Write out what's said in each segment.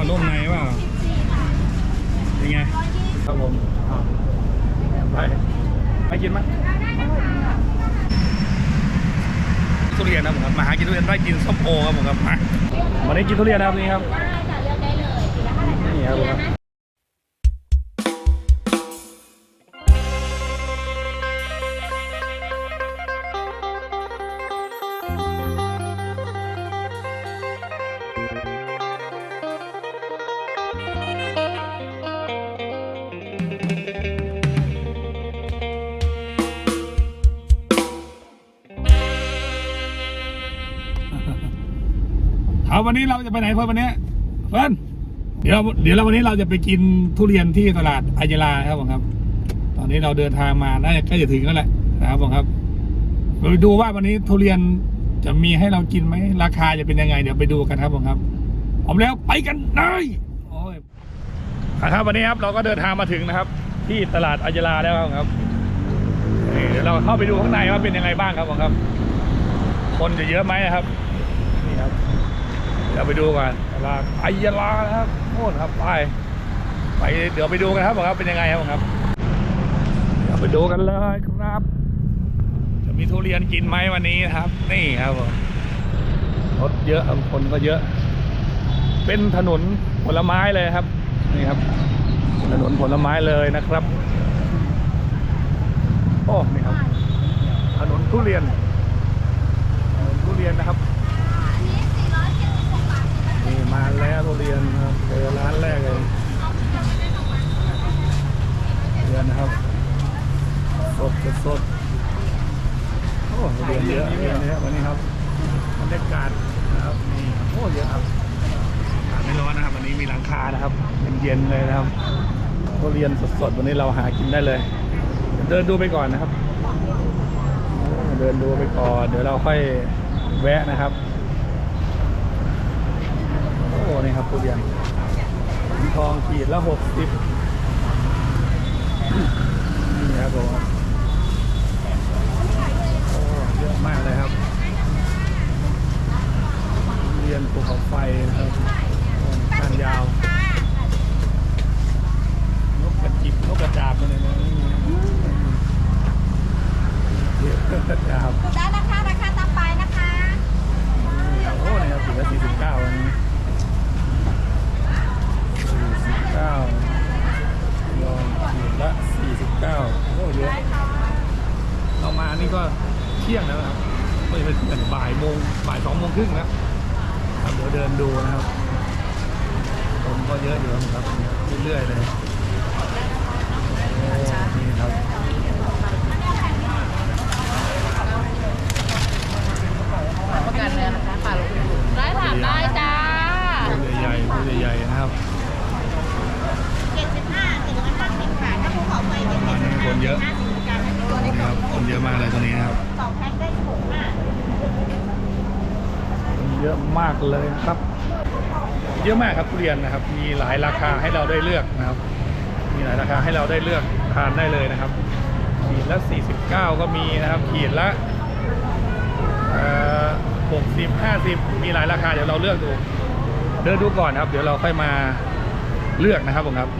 าวนุ่มในเปล่าเป็นไง ครับผมอ้าวไปไปกินมั้ยทุเรียนนะผมครับ มาหากินทุเรียนได้กินส้มโอครับผมครับมาวันนี้กินทุเรียนนะครับนี่ครับได้ค่ะเลือกได้เลยทีละห้าสิบนี่ครับผม เอาวันนี้เราจะไปไหนเพื่อนวันนี้เพื่อนเดี๋ยวเดี๋ยวเราวันนี้เราจะไปกินทุเรียนที่ตลาดอายลาครับผมครับ ตอนนี้เราเดินทางมาน่าจะใกล้จะถึงแล้วแหละนะครับผมครับไปดูว่าวันนี้ทุเรียนจะมีให้เรากินไหมราคาจะเป็นยังไง เดี๋ยวไปดูกันครับผมครับพร้อมแล้วไปกันเลยโอ้ยครับวันนี้ครับเราก็เดินทางมาถึงนะครับ ที่ตลาดอายลาแล้วครับเดี๋ยวเราเข้าไปดูข้างในว่าเป็นยังไงบ้างครับผมครับ คนจะเยอะไหมนะครับ เดี๋ยวไปดูกันลาไอยาลานะครับโน่นครับไปไปเดี๋ยวไปดูกันครับผมครับเป็นยังไงครับผมครับเดี๋ยวไปดูกันเลยครับ จะมีทุเรียนกินไหมวันนี้นะครับ นี่ครับผมรถเยอะครับคนก็เยอะ เป็นถนนผลไม้เลยครับ นี่ครับ ถนนผลไม้เลยนะครับโอ้นี่ครับ ถนนทุเรียนถนนทุเรียนนะครับ อันนี้สี่ร้อยเจ็ดสิบหกบาท มาแล้วทุเรียนครับเจอร้านแรกเลยเรียนนะครับสดสดสดโอ้เรียนเยอะเรียนเยอะวันนี้ครับบรรยากาศนะครับนี่โอ้เยอะครับอากาศไม่ร้อนนะครับ วันนี้มีหลังคานะครับเย็นๆเลยนะครับทุเรียนสดๆวันนี้เราหากินได้เลย เดินดูไปก่อนนะครับ เดินดูไปก่อน เดี๋ยวเราค่อยแวะนะครับ นี่ครับทุกอย่างทองขีดละหกสิบนี่ครับผมโอ้เยอะมากเลยครับทุเรียนภูเขาไฟนะครับโอ้ก้านยาว นกกระจิบนกกระจาบมาเลยนะนี่นกกระจาบ กดได้นะคะราคาตามไปนะคะ นี่ครับโอ้นี่ครับขีดละสี่สิบเก้าวันนี้สี่สิบเก้าลองขีดละสี่สิบเก้าโอ้เยอะเรามานี่ก็เที่ยงแล้วนะครับไม่เป็นเที่ยงบ่ายโมงบ่ายสองโมงครึ่งแล้ว ครับเดี๋ยวเดินดูนะครับคนก็เยอะอยู่ครับเรื่อยๆเลยโอ้นี่ครับประกันเลยนะคะป่าลงได้ถามได้จ้าตัวใหญ่ๆตัวใหญ่ๆนะครับเจ็ดสิบห้าถึงร้อยห้าสิบค่ะถ้าภูเขาไฟจะตอนนี้คนเยอะห้าสิบกันตัวนี้ครับคนเยอะมากเลยตอนนี้นะครับสองแพ็คได้ถูกมากคน เยอะมากเลยครับ เยอะมากครับทุเรียนนะครับ มีหลายราคาให้เราได้เลือกนะครับ มีหลายราคาให้เราได้เลือกทานได้เลยนะครับ ขีดละ 49 ก็มีนะครับ ขีดละ60 50 มีหลายราคาเดี๋ยวเราเลือกดูเดินดูก่อนครับ เดี๋ยวเราค่อยมาเลือกนะครับผมครับ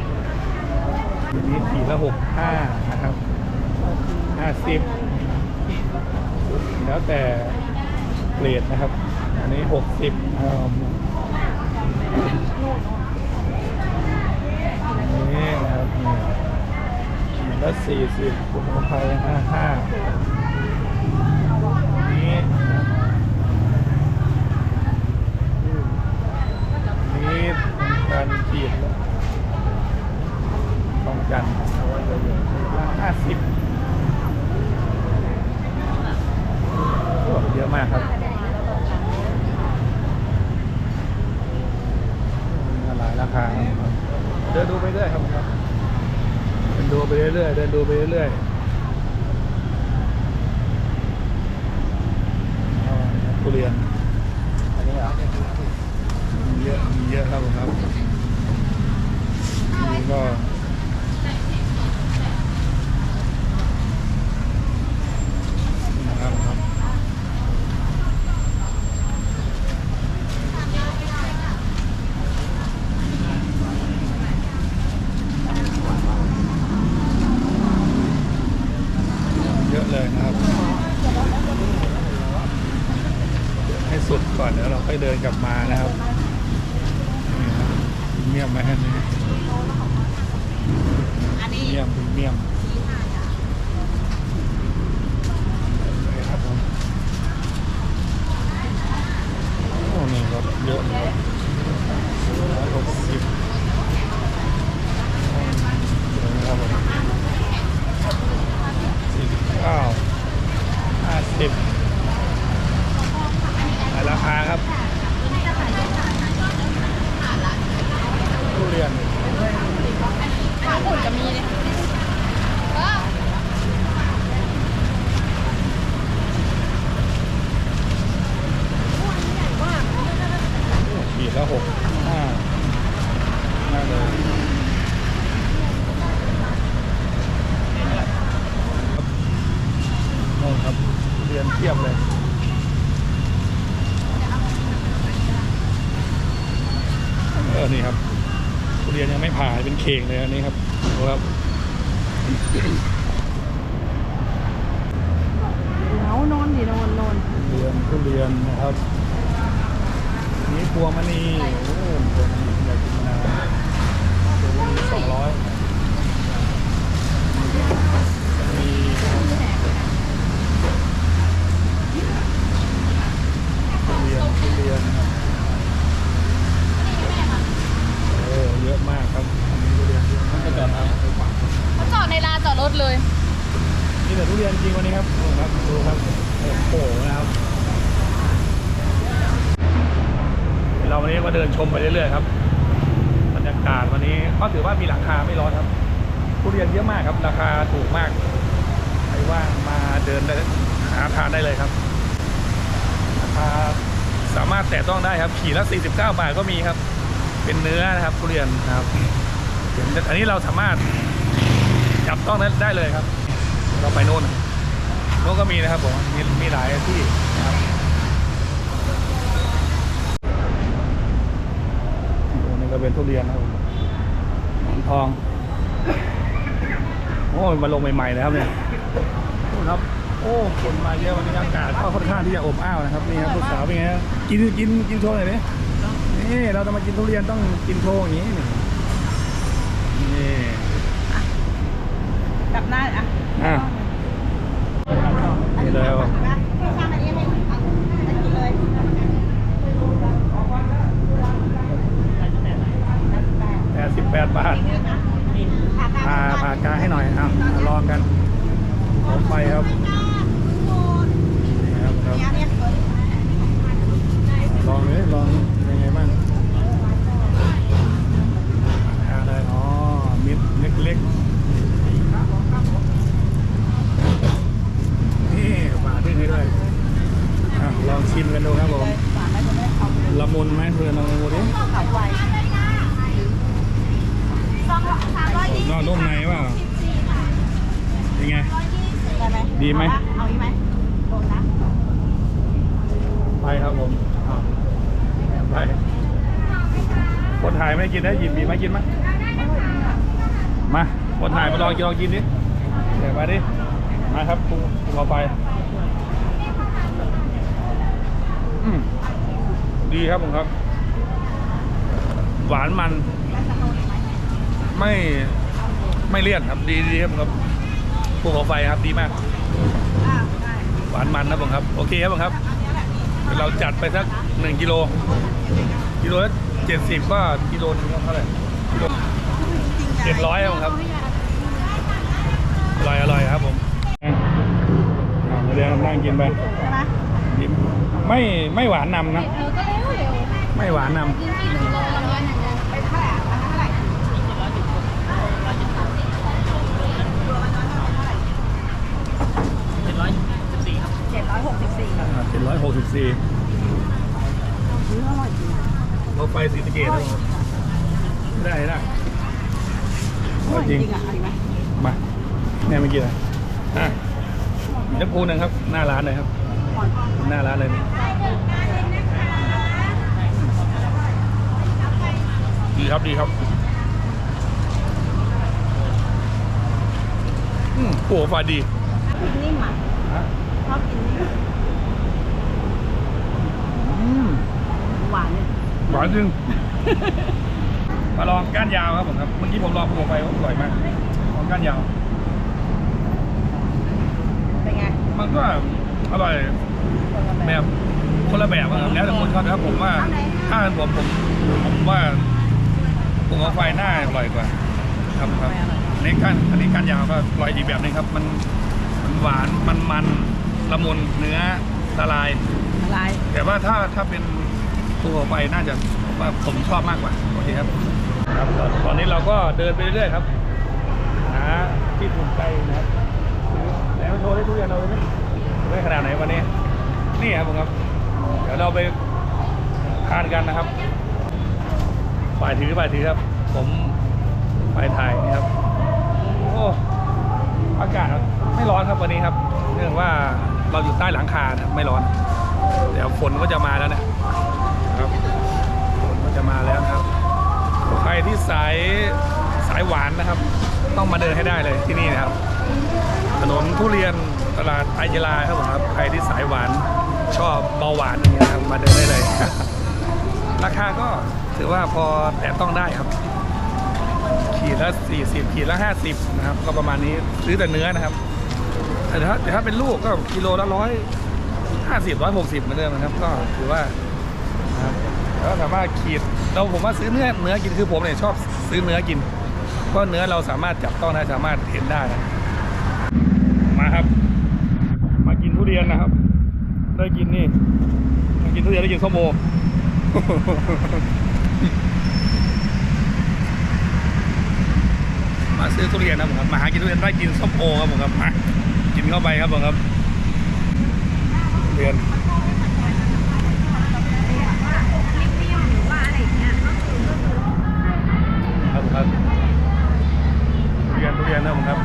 อันนี้ขีดละ65นะครับ50แล้วแต่เกรดนะครับ นนี้60อ่านี่นะครับนี่ขีดละ40คุณภัย55นี่นะครับนี่การขีดละต้องกันห้าสิบเยอะมากครับ มีหลายราคาครับเดินดูไปเรื่อยครับครับ เดินดูไปเรื่อยๆเดินดูไปเรื่อยๆอ๋อครับทุเรียนมีเย อะมีเยอะครับผมครับนี่ก็ เดินกลับมานะครับนี่ครับพรีเมียมไหมฮะนี่ อัน พรี นี้ เมียมพรีเมียม ชี้ห้าจ้ะ เลยครับผมโอ้ นี่รถเยอะเลยร้อยหกสิบครับผมสี่สิบเก้าห้าสิบราคาครับทุเรียน ขาหุ่นจะมีเลยเออ ขีดละหกห้าน่าเลยโน่นครับเรียนเทียบเลย เออ นี่ครับทุเรียนยังไม่ผ่า เป็นเข่งเลยอันนี้ครับดูครับเหงานอนดินอนนอนทุเรียนทุเรียนนะครับอันนี้พวงมณีโอ้พวงมณีอยากกินมานานพวงมณีสองร้อยมีทุเรียนทุเรียนโอ้เยอะมากครับอันนี้ทุเรียนเยอะมากจอดเอา เขาจอดในลานจอดรถเลย นี่แต่ทุเรียนจริงวันนี้ครับดูครับดูครับโอ้โหนะครับ เราวันนี้ก็เดินชมไปเรื่อยๆครับ บรรยากาศวันนี้ก็ถือว่ามีราคาไม่ร้อนครับ ทุเรียนเยอะมากครับ ราคาถูกมากใครว่างมาเดินได้หาทานได้เลยครับราคาสามารถแตะต้องได้ครับ ขีดละ 49 บาทก็มีครับ เป็นเนื้อนะครับทุเรียนนะครับเห็นอันนี้เราสามารถจับต้องได้เลยครับ เราไปโน่นโน่นก็มีนะครับผมมีมีหลายที่นะครับนี่ก็เป็นทุเรียนนะครับหมอนทอง โอ้ยมาลงใหม่ๆเลยครับเนี่ยครับ โอ้คนมาเยอะวันนี้อากาศก็ค่อนข้างที่จะอบอ้าวนะครับนี่ครับลูกสาวเป็นไงฮะกินกินกินโชว์หน่อยดินี่เราจะมากินทุเรียนต้องกินโชว์อย่างนี้นี่นี่กลับหน้าอะอะนี่เลยว่ะนะช่างอันนี้ให้เอาอันนี้เลยแปดสิบแปดบาทพาพากลางให้หน่อยเอามาลองกันผมไปครับนี่ครับครับ เนี่ยเนี่ยสวย ลองเลยลองยังไงบ้างทานเลยอ๋อมิดเล็กๆนี่ฝาดึงให้ด้วยอะลองชิมกันดูครับผม ฝาไม่จะไม่เอา ละมุนไหมเพื่อนลองดูดิ ขับไวสองสามร้อยยี่สิบ นอกนุ่มในเปล่าเป็นไง ได้ไหม ดีไหม เอาอีกไหมโดนนะ ไปครับผมอ้าวไปค นได้กินนะหยิบบีบมากินมั้ยมาคนถ่ายมาลองกินลองกินดิเดี๋ยวมาดิ มาครับคุณคุณเอาไปอืมดีครับผมครับ หวานมัน ไม่ไม่เลี่ยนครับ ดีดีครับผมครับภูเขาไฟครับดีมาก หวานมันนะผมครับ โอเคครับผมครับเดี๋ยวเราจัดไปสักหนึ่งกิโลกิโลละ เจ็ดสิบก็กิโลนึงก็เท่าไหร่กิโลเจ็ดร้อยครับผมครับอร่อยอร่อยครับผมอ่าเดี๋ยวนั่งกินไปใช่ไหมไม่ไม่หวานนำนะเออก็เร็วเร็วไม่หวานนกินที่หนึ่งโลละร้อยหนึ่งนะ เป็นเท่าไหร่อันนั้นเท่าไหร่ำเจ็ดร้อยสิบสี่ เจ็ดร้อยหกสิบสี่ เจ็ดร้อยหกสิบสี่ ซื้ออร่อยจริง รถไฟสีสะเกตครับผมได้ได้ อร่อยจริงอะเอาอีกไหม มาเนี่ยเมื่อกี้นะอะน้ำปูหนึ่งครับ หน้าร้านเลยครับ ก่อน หน้าร้านเลยนี่ดีครับดีครับ อืมปูฟ้าดีกินนิ่มอะฮะชอบกินนิ่มอืมหวานเนี่ยหวานจริง มาลองก้านยาวครับผมครับ เมื่อกี้ผมลองภูเขาไฟอร่อยมากลองก้านยาว เป็นไงมันก็อร่อยแบบคนละแบบอะครับแล้วแต่คนชอบนะครับผมว่าถ้าเป็นผมผมผมว่าภูเขาไฟหน้าอร่อยกว่า ครับครับ อันนี้ก้านอันนี้ก้านยาวก็อร่อยอีกแบบหนึงครับ มันมันหวานมันมันละมุนเนื้อละลาย อะไรแต่ว่าถ้าถ้าเป็นตัวไฟน่าจะผมว่าผมชอบมากกว่าโอเคครับครับตอนตอนนี้เราก็เดินไปเรื่อยๆครับหาที่ถูกใจนะครับแล้วโชว์ได้ทุกอย่างเราเลยไหมได้ขนาดไหนวันนี้ นี่ครับผมครับ เดี๋ยวเราไปทานกันนะครับฝ่ายถือฝ่ายถือครับ ผมฝ่ายถ่ายนี่ครับโอ้อากาศไม่ร้อนครับวันนี้ครับ เนื่องว่าเราอยู่ใต้หลังคานะไม่ร้อน เดี๋ยวฝนก็จะมาแล้วนะครับฝนก็จะมาแล้วครับ ใครที่สายสายหวานนะครับ ต้องมาเดินให้ได้เลยที่นี่นะครับถนนทุเรียนตลาดไอยลาครับผมครับ ใครที่สายหวานชอบเบาหวานอย่างเงี้ยครับมาเดินได้เลย ราคาก็ถือว่าพอแต่ต้องได้ครับ ขีดละ40ขีดละ50นะครับก็ประมาณนี้ซื้อแต่เนื้อนะครับแต่ถ้าแต่ถ้าเป็นลูกก็กิโลละร้อยห้าสิบร้อยหกสิบเหมือนเดิมนะครับ ก็ถือว่านะครับแล้วสามารถขีดเราผมว่าซื้อเนื้อเนื้อกินคือผมเนี่ยชอบซื้อเนื้อกินเพราะเนื้อเราสามารถจับต้องได้สามารถเห็นได้นะมาครับ มากินทุเรียนนะครับ ได้กินนี่มากินทุเรียนได้กินส้มโอ มา ซื้อทุเรียนนะผมครับมาหากินทุเรียนได้กินส้มโอครับผมครับมากินเข้าไปครับผมครับเรียนครับครับทุเรียนทุเรียนนะผมครับ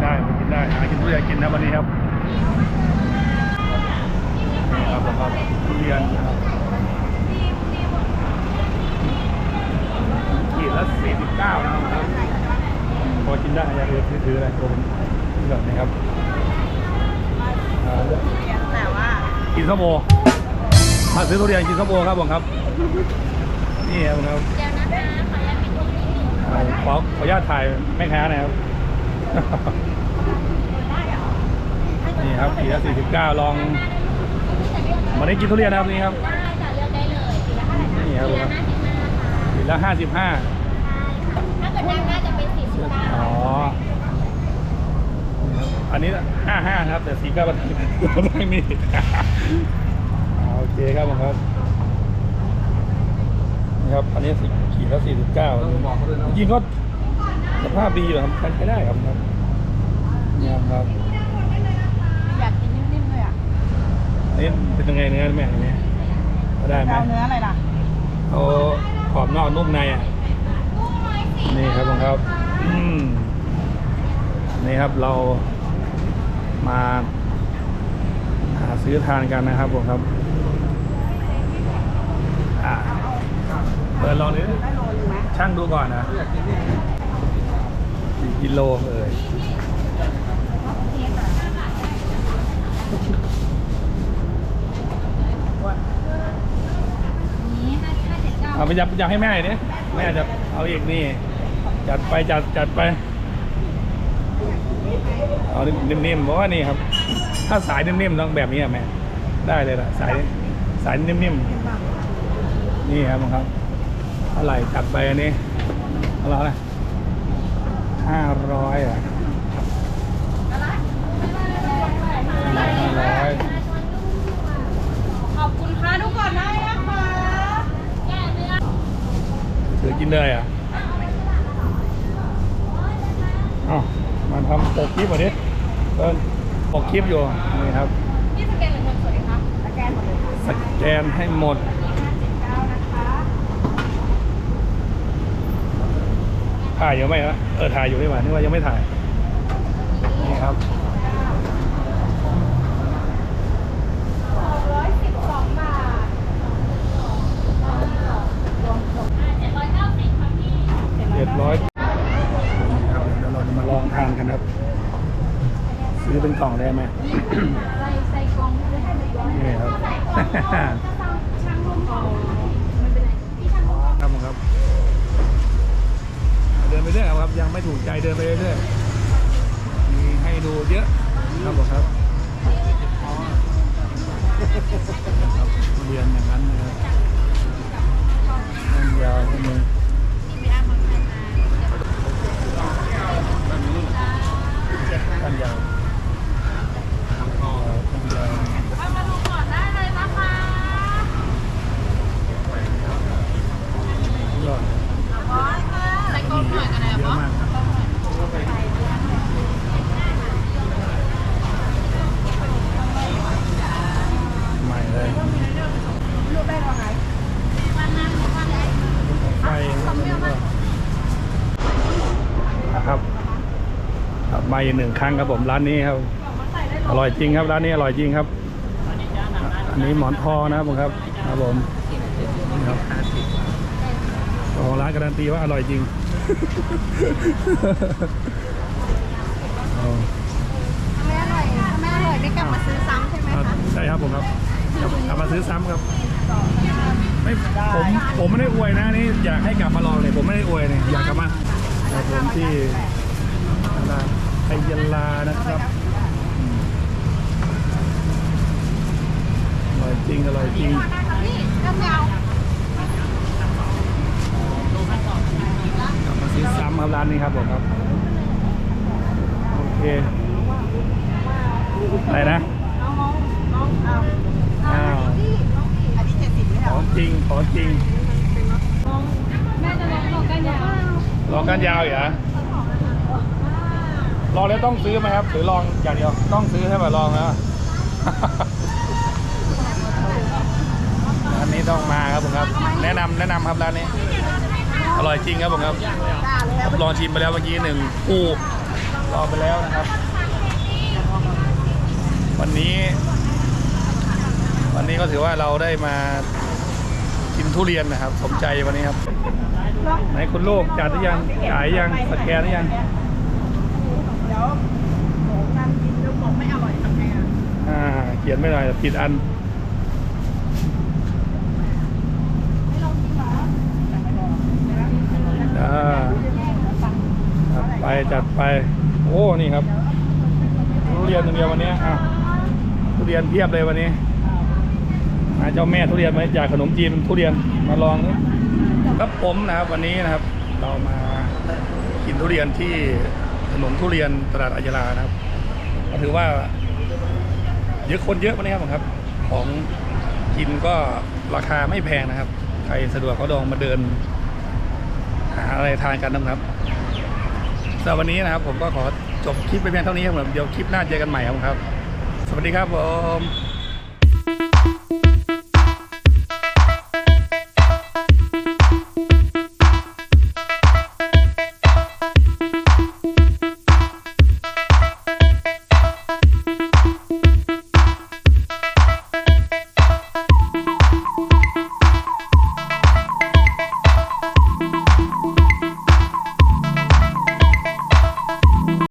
ได้กินได้หากินทุเรียนกินนะวันนี้ครับ ครับผมครับทุเรียนนะครับขีดละสี่สิบเก้านะครับพอกินได้อย่างอื่นถือๆอะไรผมแบบนี้ครับอ่าแต่ว่ากินส้มโอมาซื้อทุเรียนกินส้มโอครับผมครับ นี่ครับผมครับเดี๋ยวนะคะขออนุญาตเป็นตัวนี้อ่าขอขออนุญาตถ่ายแม่ค้าหนะครับ นี่ครับขีดละสี่สิบเก้าลอง วันนี้กินทุเรียนนะครับนี่ครับ ได้จะเลือกได้เลยทีละเท่าไหร่คะนี่ครับทีละห้าสิบห้าขีดละห้าสิบห้าค่ะถ้าเกิดด้านหน้าจะเป็นสี่สิบเก้าอ๋อ อันนี้ห้าห้าครับ แต่สีก็มันไม่มีอ่าโอเคครับผมครับนี่ครับ อันนี้สี่ขีดละสี่สิบเก้าจริงๆก็สภาพดีอยู่ครับใช้ได้ครับครับเนี่ยครับ อยากกินนิ่มๆเลยอะ อั นนี่เป็นยังไงเนื้อแม่อันนี้ก็ได้ไหมเอาเนื้ออะไรล่ะเอาขอบนอกนุ่มในอะนี่ครับผมครับอืมนี่ครับเรามาหาซื้อทานกันนะครับผมครับอ่าเปิดลองนี้ได้โลนึงไหมช่างดูก่อนนะกี่กิโลเอ่ย เอาไปจับจับให้แม่หน่อยดิแม่จะเอาอีกนี่ จัดไปจัดจัดไป เอานิ่มๆเพราะว่านี่ครับ ถ้าสายนิ่มๆต้องแบบนี้อะแม่ ได้เลยล่ะสายสายนิ่มๆ นี่ครับผมครับอะไรจัดไปอันนี้เอาละนะห้าร้อยอะห้าร้อย ขอบคุณค่ะทุกคน ได้นะคะถือกินเลยอะอ้าวมาทำปกคลิปอะดิเอิ้นปกคลิปอยู่นี่ครับนี่สแกนหรือเงินสดคะสแกนหมดเลยค่ะสแกนให้หมดเก้านะคะถ่ายอยู่ไหมนะเออถ่ายอยู่ดีกว่านึกว่ายังไม่ถ่ายนี่ครับ ร้อยสิบสองบาท เจ็ด ร้อยครับเดี๋ยวเราจะมาซื้อเป็นกล่องได้ไหมใส่กล่องเลยให้ไปกล่องนี่ครับช่างร่วมกล่องไม่เป็นไรพี่ช่างร่วมกล่องครับผมครับ เดินไปเรื่อยครับ ยังไม่ถูกใจเดินไปเรื่อยๆมีให้ดูเยอะครับผมครับครับเรียนอย่างนั้นนะครับนั่นยาวขึ้นมือตั้ นยาวตั้นยาว เอามาดูก่อนได้เลยนะคะ ยอด ใส่กล่องหน่อยกันเลย เยอะ บอส มากครับใหม่เลยไฟนะครับกลับมา อีกหนึ่งครั้งครับผมร้านนี้ครับ อร่อยจริงครับร้านนี้อร่อยจริงครับอันนี้หมอนทองนะครับผมครับครับผมนี่ครับเจ้าของร้านการันตีว่าอร่อยจริงเอาไม่อร่อยไม่อร่อยไม่กลับมาซื้อซ้ำใช่ไหมเอาคะใช่ครับผมครับกลับมาซื้อซ้ำครับไม่ผมผมไม่ได้อวยนะนี่อยากให้กลับมาลองเลยผมไม่ได้อวยเนี่ยอยากกลับมาครับผมที่อะไรไอ ยยลานะครับอืมอร่อยจริงอร่อยจริงนี่เริ่มยาวกลับมาซื้อซ้ำครับร้านนี้ครับผมครับ โอเคอะไรนะน้องน้องน้องเอาอ้าวนี่น้องนี่อันนี้เจ็ดสิบไม่ขเหรอองจริงของจริงแม่จะลองกล่องกันยาวลองกันยาวอีกเหรอ ลองแล้วต้องซื้อไหมครับ หรือลองอย่างเดียวต้องซื้อใช่ไหมลองแล้วร้านนี้ต้องมาครับผมครับ แนะนำแนะนำครับร้านนี้ อร่อยจริงครับผมครับ ลองชิมไปแล้วเมื่อกี้หนึ่งคู่ลองไปแล้วนะครับ วันนี้ วันนี้ก็ถือว่าเราได้มากินทุเรียนนะครับ สมใจวันนี้ครับ ไหนคุณลูกจัดหรือยังจ่ายยังสแกนหรือยัง ยวโหการกินแล้วบอกไม่อร่อยทำไงอะอ่า เขียนไม่หน่อยผิดอันอ่า จัดไปจัดไป โอ้นี่ครับทุเรียนอย่างเดียววันนี้อะทุเรียนเพียบเลยวันนี้หาเจ้าแม่ทุเรียนมาจากขนมจีนทุเรียนมาลองนี่ครับผมนะครับวันนี้นะครับ เรามากินทุเรียนที่ ถนนทุเรียนตลาดอัยรานะครับก็ถือว่าเยอะคนเยอะนะครับผมครับ ของกินก็ราคาไม่แพงนะครับ ใครสะดวกก็ลองมาเดิน หาอะไรทานกันนะครับสำหรับวันนี้นะครับ ผมก็ขอจบคลิปไปเพียงเท่านี้ครับผมเดี๋ยวคลิปหน้าเจอกันใหม่ครับ สวัสดีครับผม